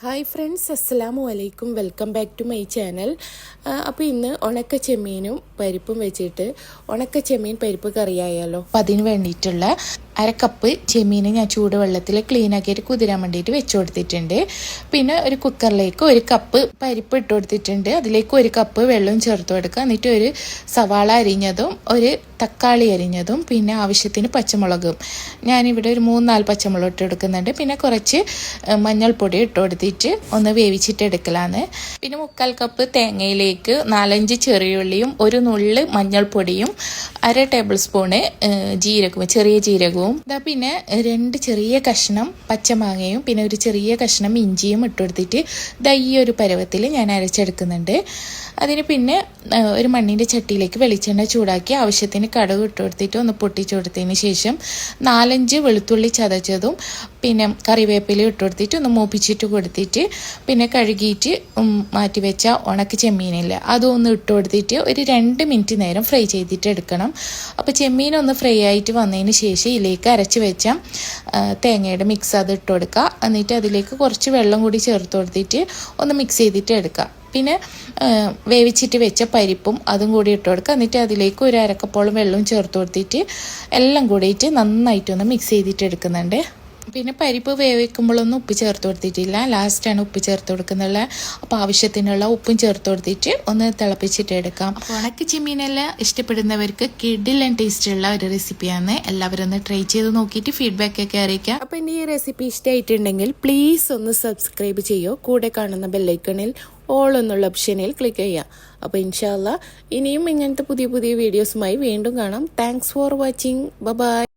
Hi friends അസ്സലാമു അലൈക്കും welcome back to my channel അപ്പോൾ ഇന്ന് ഉണക്ക ചെമ്മീനും പരിപ്പും വെച്ചിട്ട് ഉണക്ക ചെമ്മീൻ പരിപ്പ് കറിയായാലോ? അപ്പം അതിന് വേണ്ടിയിട്ടുള്ള അര കപ്പ് ചെമ്മീൻ ഞാൻ ചൂടുവെള്ളത്തിൽ ക്ലീൻ ആക്കിയിട്ട് കുതിരാൻ വേണ്ടിയിട്ട് വെച്ച് കൊടുത്തിട്ടുണ്ട്. പിന്നെ ഒരു കുക്കറിലേക്ക് ഒരു കപ്പ് പരിപ്പ് ഇട്ട് കൊടുത്തിട്ടുണ്ട്. അതിലേക്ക് ഒരു കപ്പ് വെള്ളം ചേർത്ത് കൊടുക്കുക. എന്നിട്ട് ഒരു സവാള അരിഞ്ഞതും ഒരു തക്കാളി അരിഞ്ഞതും പിന്നെ ആവശ്യത്തിന് പച്ചമുളകും. ഞാനിവിടെ ഒരു മൂന്നാൽ പച്ചമുളക് ഇട്ട് എടുക്കുന്നുണ്ട് പിന്നെ കുറച്ച് മഞ്ഞൾപ്പൊടി ഇട്ട് കൊടുത്തിട്ട് ഒന്ന് വേവിച്ചിട്ട് എടുക്കലാണ്. പിന്നെ മുക്കാൽ കപ്പ് തേങ്ങയിലേക്ക് നാലഞ്ച് ചെറിയുള്ളിയും ഒരു നുള്ള് മഞ്ഞൾപ്പൊടിയും അര ടേബിൾ സ്പൂണ് ജീരകവും ചെറിയ ജീരകവും ഇതാ പിന്നെ രണ്ട് ചെറിയ കഷ്ണം പച്ചമാങ്ങയും പിന്നെ ഒരു ചെറിയ കഷ്ണം ഇഞ്ചിയും ഇട്ടുകൊടുത്തിട്ട് ഇതാ ഈ ഒരു പരുവത്തിൽ ഞാൻ അരച്ചെടുക്കുന്നുണ്ട്. അതിന് പിന്നെ ഒരു മണ്ണിന്റെ ചട്ടിയിലേക്ക് വെളിച്ചെണ്ണ ചൂടാക്കി ആവശ്യത്തിന് കടുക് ഇട്ട് കൊടുത്തിട്ട് ഒന്ന് പൊട്ടിച്ചു കൊടുത്തതിന് ശേഷം നാലഞ്ച് വെളുത്തുള്ളി ചതച്ചതും പിന്നെ കറിവേപ്പില ഇട്ട് കൊടുത്തിട്ട് ഒന്ന് മൂപ്പിച്ചിട്ട് കൊടുത്തിട്ട് പിന്നെ കഴുകിയിട്ട് മാറ്റി വെച്ച ഉണക്ക് ചെമ്മീനില്ല അതും ഒന്ന് ഇട്ട് കൊടുത്തിട്ട് ഒരു രണ്ട് മിനിറ്റ് നേരം ഫ്രൈ ചെയ്തിട്ട് എടുക്കണം. അപ്പോൾ ചെമ്മീൻ ഒന്ന് ഫ്രൈ ആയിട്ട് വന്നതിന് ശേഷം ഇതിലേക്ക് അരച്ച് വെച്ച തേങ്ങയുടെ മിക്സ് അത് ഇട്ട് കൊടുക്കുക. എന്നിട്ട് അതിലേക്ക് കുറച്ച് വെള്ളം കൂടി ചേർത്ത് കൊടുത്തിട്ട് ഒന്ന് മിക്സ് ചെയ്തിട്ട് എടുക്കുക. പിന്നെ വേവിച്ചിട്ട് വെച്ച പരിപ്പും അതും കൂടി ഇട്ട് കൊടുക്കുക. എന്നിട്ട് അതിലേക്ക് ഒരു അരക്കപ്പോളം വെള്ളവും ചേർത്ത് കൊടുത്തിട്ട് എല്ലാം കൂടിയിട്ട് നന്നായിട്ടൊന്ന് മിക്സ് ചെയ്തിട്ട് എടുക്കുന്നുണ്ട്. പിന്നെ പരിപ്പ് വേവിക്കുമ്പോഴൊന്നും ഉപ്പ് ചേർത്ത് കൊടുത്തിട്ടില്ല. ലാസ്റ്റാണ് ഉപ്പ് ചേർത്ത് കൊടുക്കുന്നുള്ള. അപ്പോൾ ആവശ്യത്തിനുള്ള ഉപ്പും ചേർത്ത് കൊടുത്തിട്ട് ഒന്ന് തിളപ്പിച്ചിട്ട് എടുക്കാം. അപ്പോൾ ഉണക്ക ചെമ്മീനെല്ലാം ഇഷ്ടപ്പെടുന്നവർക്ക് കിഡിലൻ ടേസ്റ്റുള്ള ഒരു റെസിപ്പിയാണ് എല്ലാവരും ഒന്ന് ട്രൈ ചെയ്ത് നോക്കിയിട്ട് ഫീഡ്ബാക്ക് ഒക്കെ അറിയിക്കാം. അപ്പോൾ എന്റെ ഈ റെസിപ്പി ഇഷ്ടമായിട്ടുണ്ടെങ്കിൽ പ്ലീസ് ഒന്ന് സബ്സ്ക്രൈബ് ചെയ്യോ? കൂടെ കാണുന്ന ബെല്ലൈക്കണിൽ ഓൾ എന്നുള്ള ഓപ്ഷനിൽ ക്ലിക്ക് ചെയ്യാം അപ്പോൾ ഇൻഷാല്ല ഇനിയും ഇങ്ങനത്തെ പുതിയ പുതിയ വീഡിയോസുമായി വീണ്ടും കാണാം. Thanks for watching bye